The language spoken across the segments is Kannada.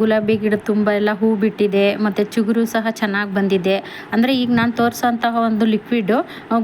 ಗುಲಾಬಿ ಗಿಡ ತುಂಬ ಎಲ್ಲ ಹೂ ಬಿಟ್ಟಿದೆ, ಮತ್ತು ಚಿಗುರು ಸಹ ಚೆನ್ನಾಗಿ ಬಂದಿದೆ. ಅಂದರೆ ಈಗ ನಾನು ತೋರಿಸೋಂತಹ ಒಂದು ಲಿಕ್ವಿಡು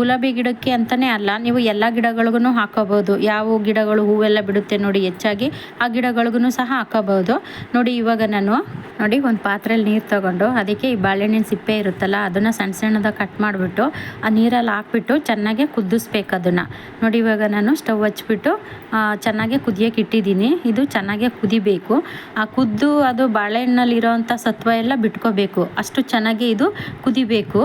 ಗುಲಾಬಿ ಗಿಡಕ್ಕೆ ಅಂತಲೇ ಅಲ್ಲ, ನೀವು ಎಲ್ಲ ಗಿಡಗಳಿಗೂ ಹಾಕೋಬೋದು ಯಾವ ಗಿಡಗಳು ಹೂವೆಲ್ಲ ಬಿಡುತ್ತೆ ನೋಡಿ ಹೆಚ್ಚಾಗಿ, ಆ ಗಿಡಗಳಿಗೂ ಸಹ ಹಾಕೋಬೋದು ನೋಡಿ ಇವಾಗ ನಾನು, ನೋಡಿ ಒಂದು ಪಾತ್ರೆಯಲ್ಲಿ ನೀರು ತೊಗೊಂಡು, ಅದಕ್ಕೆ ಈ ಬಾಳೆಹಣ್ಣಿನ ಸಿಪ್ಪೆ ಇರುತ್ತಲ್ಲ, ಅದನ್ನು ಸಣ್ಣ ಸಣ್ಣದಾಗಿ ಕಟ್ ಮಾಡಿಬಿಟ್ಟು, ಆ ನೀರಲ್ಲಿ ಹಾಕ್ಬಿಟ್ಟು ಚೆನ್ನಾಗೆ ಕುದಿಸ್ಬೇಕು ಅದನ್ನು. ನೋಡಿ ಇವಾಗ ನಾನು ಸ್ಟವ್ ಹಚ್ಬಿಟ್ಟು ಚೆನ್ನಾಗೆ ಕುದಿಯೋಕೆ ಇಟ್ಟಿದ್ದೀನಿ. ಇದು ಚೆನ್ನಾಗೆ ಕುದಿಬೇಕು. ಆ ಕುದ್ದು ಅದು ಬಾಳೆಹಣ್ಣಲ್ಲಿ ಇರೋವಂಥ ಸತ್ವ ಎಲ್ಲ ಬಿಟ್ಕೋಬೇಕು. ಅಷ್ಟು ಚೆನ್ನಾಗಿ ಇದು ಕುದಿಬೇಕು.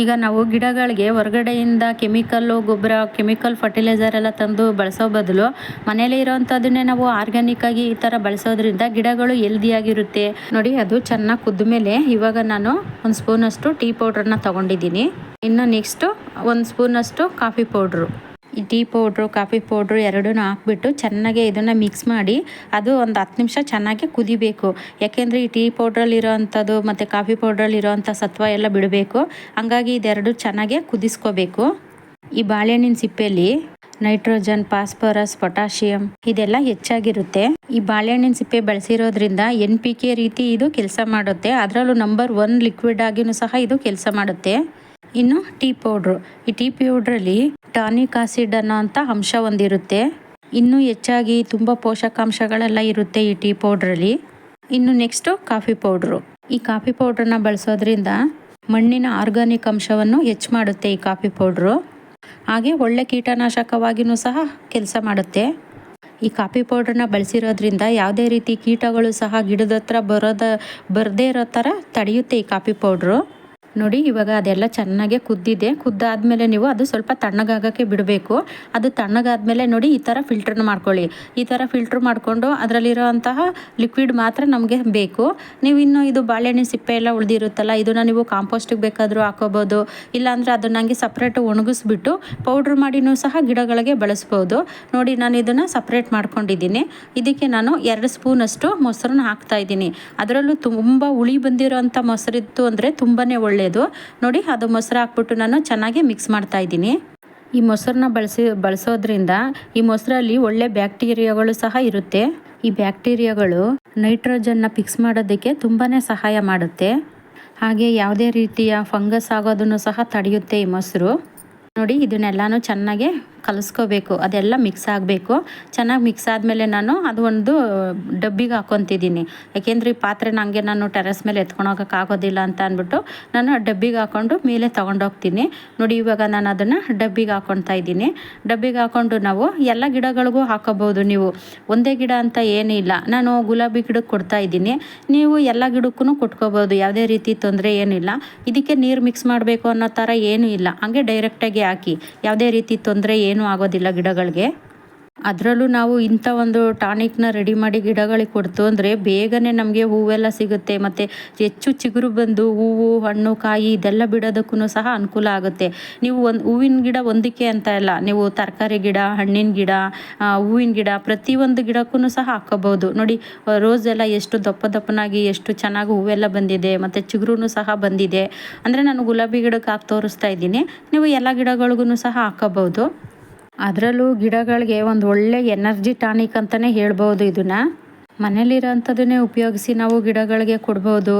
ಈಗ ನಾವು ಗಿಡಗಳಿಗೆ ಹೊರಗಡೆಯಿಂದ ಕೆಮಿಕಲ್ಲು, ಗೊಬ್ಬರ, ಕೆಮಿಕಲ್ ಫರ್ಟಿಲೈಸರ್ ಎಲ್ಲ ತಂದು ಬಳಸೋ ಬದಲು ಮನೇಲಿ ಇರೋವಂಥದ್ದನ್ನೇ ನಾವು ಆರ್ಗ್ಯಾನಿಕ್ ಆಗಿ ಈ ಥರ ಬಳಸೋದ್ರಿಂದ ಗಿಡಗಳು ಹೆಲ್ದಿಯಾಗಿರುತ್ತೆ. ನೋಡಿ, ಅದು ಚೆನ್ನಾಗಿ ಕುದ್ದ ಮೇಲೆ ಇವಾಗ ನಾನು ಒಂದು ಸ್ಪೂನಷ್ಟು ಟೀ ಪೌಡ್ರನ್ನ ತೊಗೊಂಡಿದ್ದೀನಿ. ಇನ್ನು ನೆಕ್ಸ್ಟು ಒಂದು ಸ್ಪೂನಷ್ಟು coffee powder. Tea powder, coffee powder ಎರಡೂ ಹಾಕ್ಬಿಟ್ಟು ಚೆನ್ನಾಗಿ ಇದನ್ನು ಮಿಕ್ಸ್ ಮಾಡಿ ಅದು ಒಂದು ಹತ್ತು ನಿಮಿಷ ಚೆನ್ನಾಗಿ ಕುದಿಬೇಕು. ಯಾಕೆಂದರೆ ಈ ಟೀ ಪೌಡ್ರಲ್ಲಿರೋ ಅಂಥದ್ದು ಮತ್ತು ಕಾಫಿ ಪೌಡ್ರಲ್ಲಿರೋ ಅಂಥ ಸತ್ವ ಎಲ್ಲ ಬಿಡಬೇಕು. ಹಂಗಾಗಿ ಇದೆರಡು ಚೆನ್ನಾಗೆ ಕುದಿಸ್ಕೋಬೇಕು. ಈ ಬಾಳೆಹಣ್ಣಿನ ಸಿಪ್ಪೆಯಲ್ಲಿ ನೈಟ್ರೋಜನ್, ಫಾಸ್ಫರಸ್, ಪೊಟ್ಯಾಷಿಯಂ ಇದೆಲ್ಲ ಹೆಚ್ಚಾಗಿರುತ್ತೆ. ಈ ಬಾಳೆಹಣ್ಣಿನ ಸಿಪ್ಪೆ ಬಳಸಿರೋದ್ರಿಂದ ಎನ್ ಪಿ ಕೆ ರೀತಿ ಇದು ಕೆಲಸ ಮಾಡುತ್ತೆ. ಅದರಲ್ಲೂ ನಂಬರ್ ಒನ್ ಲಿಕ್ವಿಡ್ ಆಗಿಯೂ ಸಹ ಇದು ಕೆಲಸ ಮಾಡುತ್ತೆ. ಇನ್ನು ಟೀ ಪೌಡ್ರು. ಈ ಟೀ ಪೌಡ್ರಲ್ಲಿ ಟಾನಿಕ್ ಆಸಿಡ್ ಅನ್ನೋ ಅಂತ ಅಂಶ ಒಂದಿರುತ್ತೆ. ಇನ್ನೂ ಹೆಚ್ಚಾಗಿ ತುಂಬ ಪೋಷಕಾಂಶಗಳೆಲ್ಲ ಇರುತ್ತೆ ಈ ಟೀ ಪೌಡ್ರಲ್ಲಿ. ಇನ್ನು ನೆಕ್ಸ್ಟು ಕಾಫಿ ಪೌಡ್ರು. ಈ ಕಾಫಿ ಪೌಡ್ರನ್ನ ಬಳಸೋದ್ರಿಂದ ಮಣ್ಣಿನ ಆರ್ಗಾನಿಕ್ ಅಂಶವನ್ನು ಹೆಚ್ಚು ಮಾಡುತ್ತೆ ಈ ಕಾಫಿ ಪೌಡ್ರು. ಹಾಗೆ ಒಳ್ಳೆ ಕೀಟನಾಶಕವಾಗಿಯೂ ಸಹ ಕೆಲಸ ಮಾಡುತ್ತೆ. ಈ ಕಾಫಿ ಪೌಡ್ರನ್ನ ಬಳಸಿರೋದ್ರಿಂದ ಯಾವುದೇ ರೀತಿ ಕೀಟಗಳು ಸಹ ಗಿಡದ ಹತ್ರ ಬರೋದ, ಬರದೇ ಇರೋ ಥರ ತಡೆಯುತ್ತೆ ಈ ಕಾಫಿ ಪೌಡ್ರು. ನೋಡಿ, ಇವಾಗ ಅದೆಲ್ಲ ಚೆನ್ನಾಗೆ ಕುದ್ದಿದೆ. ಕುದ್ದಾದ್ಮೇಲೆ ನೀವು ಅದು ಸ್ವಲ್ಪ ತಣ್ಣಗಾಗೋಕ್ಕೆ ಬಿಡಬೇಕು. ಅದು ತಣ್ಣಗಾದ್ಮೇಲೆ ನೋಡಿ, ಈ ಥರ ಫಿಲ್ಟ್ರನ್ನ ಮಾಡ್ಕೊಳ್ಳಿ. ಈ ಥರ ಫಿಲ್ಟ್ರ್ ಮಾಡಿಕೊಂಡು ಅದರಲ್ಲಿರೋಂತಹ ಲಿಕ್ವಿಡ್ ಮಾತ್ರ ನಮಗೆ ಬೇಕು. ನೀವು ಇನ್ನು ಇದು ಬಾಳೆಹಣ್ಣಿನ ಸಿಪ್ಪೆ ಎಲ್ಲ ಉಳಿದಿರುತ್ತಲ್ಲ, ಇದನ್ನು ನೀವು ಕಾಂಪೋಸ್ಟಿಗೆ ಬೇಕಾದರೂ ಹಾಕೋಬೋದು. ಇಲ್ಲಾಂದರೆ ಅದನ್ನ ಹಂಗೆ ಸಪ್ರೇಟ್ ಒಣಗಿಸ್ಬಿಟ್ಟು ಪೌಡ್ರ್ ಮಾಡಿನೂ ಸಹ ಗಿಡಗಳಿಗೆ ಬಳಸ್ಬೋದು. ನೋಡಿ, ನಾನು ಇದನ್ನು ಸಪ್ರೇಟ್ ಮಾಡ್ಕೊಂಡಿದ್ದೀನಿ. ಇದಕ್ಕೆ ನಾನು ಎರಡು ಸ್ಪೂನಷ್ಟು ಮೊಸರನ್ನ ಹಾಕ್ತಾ ಇದ್ದೀನಿ. ಅದರಲ್ಲೂ ತುಂಬ ಹುಳಿ ಬಂದಿರೋಂಥ ಮೊಸರಿತ್ತು ಅಂದರೆ ತುಂಬಾ ಒಳ್ಳೆಯದು ನೋಡಿ, ಅದು ಮೊಸರು ಹಾಕ್ಬಿಟ್ಟು ನಾನು ಚೆನ್ನಾಗಿ ಮಿಕ್ಸ್ ಮಾಡ್ತಾ ಇದ್ದೀನಿ. ಈ ಮೊಸರನ್ನ ಬಳಸಿ, ಬಳಸೋದ್ರಿಂದ ಈ ಮೊಸರಲ್ಲಿ ಒಳ್ಳೆ ಬ್ಯಾಕ್ಟೀರಿಯಾಗಳು ಸಹ ಇರುತ್ತೆ. ಈ ಬ್ಯಾಕ್ಟೀರಿಯಾಗಳು ನೈಟ್ರೋಜನ್ನ ಫಿಕ್ಸ್ ಮಾಡೋದಕ್ಕೆ ತುಂಬಾ ಸಹಾಯ ಮಾಡುತ್ತೆ. ಹಾಗೆ ಯಾವುದೇ ರೀತಿಯ ಫಂಗಸ್ ಆಗೋದನ್ನು ಸಹ ತಡೆಯುತ್ತೆ ಈ ಮೊಸರು. ನೋಡಿ, ಇದನ್ನೆಲ್ಲನೂ ಚೆನ್ನಾಗಿ ಕಲಿಸ್ಕೋಬೇಕು, ಅದೆಲ್ಲ ಮಿಕ್ಸ್ ಆಗಬೇಕು. ಚೆನ್ನಾಗಿ ಮಿಕ್ಸ್ ಆದಮೇಲೆ ನಾನು ಅದು ಒಂದು ಡಬ್ಬಿಗೆ ಹಾಕೊತಿದ್ದೀನಿ. ಯಾಕೆಂದರೆ ಈ ಪಾತ್ರೆ ನನಗೆ ನಾನು ಟೆರೆಸ್ ಮೇಲೆ ಎತ್ಕೊಂಡು ಆಗೋದಿಲ್ಲ ಅಂತ ಅಂದ್ಬಿಟ್ಟು ನಾನು ಡಬ್ಬಿಗೆ ಹಾಕ್ಕೊಂಡು ಮೇಲೆ ತೊಗೊಂಡೋಗ್ತೀನಿ ನೋಡಿ, ಇವಾಗ ನಾನು ಅದನ್ನು ಡಬ್ಬಿಗೆ ಹಾಕ್ಕೊತಾ ಇದ್ದೀನಿ. ಡಬ್ಬಿಗೆ ಹಾಕ್ಕೊಂಡು ನಾವು ಎಲ್ಲ ಗಿಡಗಳಿಗೂ ಹಾಕೋಬೋದು ನೀವು. ಒಂದೇ ಗಿಡ ಅಂತ ಏನಿಲ್ಲ ನಾನು ಗುಲಾಬಿ ಗಿಡಕ್ಕೆ ಕೊಡ್ತಾ ಇದ್ದೀನಿ. ನೀವು ಎಲ್ಲ ಗಿಡಕ್ಕೂ ಕೊಟ್ಕೋಬೋದು ಯಾವುದೇ ರೀತಿ ತೊಂದರೆ ಏನಿಲ್ಲ ಇದಕ್ಕೆ ನೀರು ಮಿಕ್ಸ್ ಮಾಡಬೇಕು ಅನ್ನೋ ಥರ ಏನೂ ಇಲ್ಲ. ಹಂಗೆ ಡೈರೆಕ್ಟಾಗಿ ಹಾಕಿ. ಯಾವುದೇ ರೀತಿ ತೊಂದರೆ ಏನೂ ಆಗೋದಿಲ್ಲ ಗಿಡಗಳಿಗೆ. ಅದರಲ್ಲೂ ನಾವು ಇಂಥ ಒಂದು ಟಾನಿಕ್ನ ರೆಡಿ ಮಾಡಿ ಗಿಡಗಳಿಗೆ ಕೊಡ್ತು ಅಂದರೆ ಬೇಗನೆ ನಮಗೆ ಹೂವೆಲ್ಲ ಸಿಗುತ್ತೆ. ಮತ್ತು ಹೆಚ್ಚು ಚಿಗುರು ಬಂದು ಹೂವು, ಹಣ್ಣು, ಕಾಯಿ ಇದೆಲ್ಲ ಬಿಡೋದಕ್ಕೂ ಸಹ ಅನುಕೂಲ ಆಗುತ್ತೆ. ನೀವು ಒಂದು ಹೂವಿನ ಗಿಡ ಒಂದಕ್ಕೆ ಅಂತ ಇಲ್ಲ ನೀವು ತರಕಾರಿ ಗಿಡ, ಹಣ್ಣಿನ ಗಿಡ ಹೂವಿನ ಗಿಡ ಪ್ರತಿಯೊಂದು ಗಿಡಕ್ಕೂ ಸಹ ಹಾಕೋಬೋದು ನೋಡಿ ರೋಸ್ ಎಲ್ಲ ಎಷ್ಟು ದಪ್ಪ ದಪ್ಪನಾಗಿ ಎಷ್ಟು ಚೆನ್ನಾಗಿ ಹೂವೆಲ್ಲ ಬಂದಿದೆ, ಮತ್ತು ಚಿಗುರು ಸಹ ಬಂದಿದೆ. ಅಂದರೆ ನಾನು ಗುಲಾಬಿ ಗಿಡಕ್ಕೆ ಹಾಕಿ ತೋರಿಸ್ತಾ ಇದ್ದೀನಿ. ನೀವು ಎಲ್ಲ ಗಿಡಗಳಿಗೂ ಸಹ ಹಾಕೋಬೋದು ಅದರಲ್ಲೂ ಗಿಡಗಳಿಗೆ ಒಂದು ಒಳ್ಳೆ ಎನರ್ಜಿ ಟಾನಿಕ್ ಅಂತಲೇ ಹೇಳ್ಬೋದು ಇದನ್ನು. ಮನೇಲಿರೋಂಥದ್ದನ್ನೇ ಉಪಯೋಗಿಸಿ ನಾವು ಗಿಡಗಳಿಗೆ ಕೊಡ್ಬೋದು.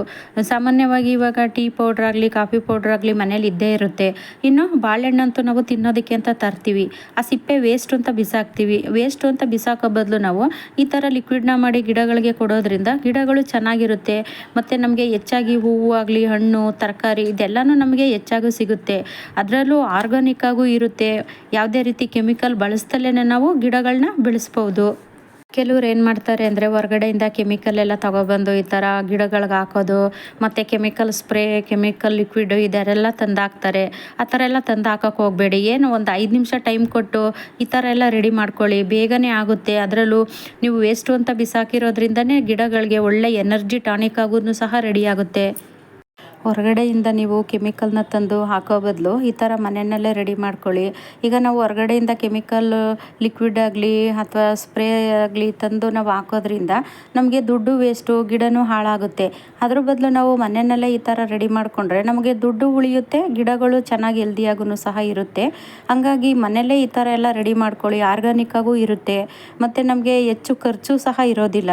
ಸಾಮಾನ್ಯವಾಗಿ ಇವಾಗ ಟೀ ಪೌಡ್ರ್ ಆಗಲಿ, ಕಾಫಿ ಪೌಡ್ರ್ ಆಗಲಿ ಮನೇಲಿ ಇದ್ದೇ ಇರುತ್ತೆ. ಇನ್ನು ಬಾಳೆಹಣ್ಣಂತೂ ನಾವು ತಿನ್ನೋದಕ್ಕೆ ಅಂತ ತರ್ತೀವಿ. ಆ ಸಿಪ್ಪೆ ವೇಸ್ಟ್ ಅಂತ ಬಿಸಾಕ್ತೀವಿ. ವೇಸ್ಟು ಅಂತ ಬಿಸಾಕೋ ಬದಲು ನಾವು ಈ ಥರ ಲಿಕ್ವಿಡ್ನ ಮಾಡಿ ಗಿಡಗಳಿಗೆ ಕೊಡೋದ್ರಿಂದ ಗಿಡಗಳು ಚೆನ್ನಾಗಿರುತ್ತೆ. ಮತ್ತು ನಮಗೆ ಹೆಚ್ಚಾಗಿ ಹೂವು ಆಗಲಿ, ಹಣ್ಣು, ತರಕಾರಿ ಇದೆಲ್ಲನೂ ನಮಗೆ ಹೆಚ್ಚಾಗೂ ಸಿಗುತ್ತೆ. ಅದರಲ್ಲೂ ಆರ್ಗಾನಿಕ್ ಆಗೂ ಇರುತ್ತೆ. ಯಾವುದೇ ರೀತಿ ಕೆಮಿಕಲ್ ಬಳಸ್ದಲೇ ನಾವು ಗಿಡಗಳನ್ನ ಬೆಳೆಸ್ಬೋದು. ಕೆಲವ್ರು ಏನು ಮಾಡ್ತಾರೆ ಅಂದರೆ ಹೊರಗಡೆಯಿಂದ ಕೆಮಿಕಲ್ ಎಲ್ಲ ತಗೊಬಂದು ಈ ಥರ ಗಿಡಗಳಿಗೆ ಹಾಕೋದು, ಮತ್ತು ಕೆಮಿಕಲ್ ಸ್ಪ್ರೇ ಕೆಮಿಕಲ್ ಲಿಕ್ವಿಡ್ ಇದೆಲ್ಲ ತಂದು ಹಾಕ್ತಾರೆ ಆ ಥರ ಎಲ್ಲ ತಂದು ಹಾಕೋಕೆ ಹೋಗಬೇಡಿ. ಏನು ಒಂದು ಐದು ನಿಮಿಷ ಟೈಮ್ ಕೊಟ್ಟು ಈ ಥರ ಎಲ್ಲ ರೆಡಿ ಮಾಡ್ಕೊಳ್ಳಿ. ಬೇಗನೆ ಆಗುತ್ತೆ. ಅದರಲ್ಲೂ ನೀವು ವೇಸ್ಟು ಅಂತ ಬಿಸಾಕಿರೋದ್ರಿಂದನೇ ಗಿಡಗಳಿಗೆ ಒಳ್ಳೆ ಎನರ್ಜಿ ಟಾನಿಕ್ ಆಗೋದು ಸಹ ರೆಡಿ ಆಗುತ್ತೆ. ಹೊರಗಡೆಯಿಂದ ನೀವು ಕೆಮಿಕಲ್ನ ತಂದು ಹಾಕೋ ಬದಲು ಈ ಥರ ಮನೆಯಲ್ಲೇ ರೆಡಿ ಮಾಡ್ಕೊಳ್ಳಿ. ಈಗ ನಾವು ಹೊರಗಡೆಯಿಂದ ಕೆಮಿಕಲ್ ಲಿಕ್ವಿಡ್ ಆಗಲಿ ಅಥವಾ ಸ್ಪ್ರೇ ಆಗಲಿ ತಂದು ನಾವು ಹಾಕೋದ್ರಿಂದ ನಮಗೆ ದುಡ್ಡು ವೇಸ್ಟು ಗಿಡನೂ ಹಾಳಾಗುತ್ತೆ. ಅದ್ರ ಬದಲು ನಾವು ಮನೆಯಲ್ಲೇ ಈ ಥರ ರೆಡಿ ಮಾಡಿಕೊಂಡ್ರೆ ನಮಗೆ ದುಡ್ಡು ಉಳಿಯುತ್ತೆ, ಗಿಡಗಳು ಚೆನ್ನಾಗಿ ಹೆಲ್ದಿಯಾಗೂ ಸಹ ಇರುತ್ತೆ. ಹಾಗಾಗಿ ಮನೆಯಲ್ಲೇ ಈ ಥರ ಎಲ್ಲ ರೆಡಿ ಮಾಡ್ಕೊಳ್ಳಿ ಆರ್ಗ್ಯಾನಿಕ್ಕಾಗೂ ಇರುತ್ತೆ. ಮತ್ತು ನಮಗೆ ಹೆಚ್ಚು ಖರ್ಚು ಸಹ ಇರೋದಿಲ್ಲ.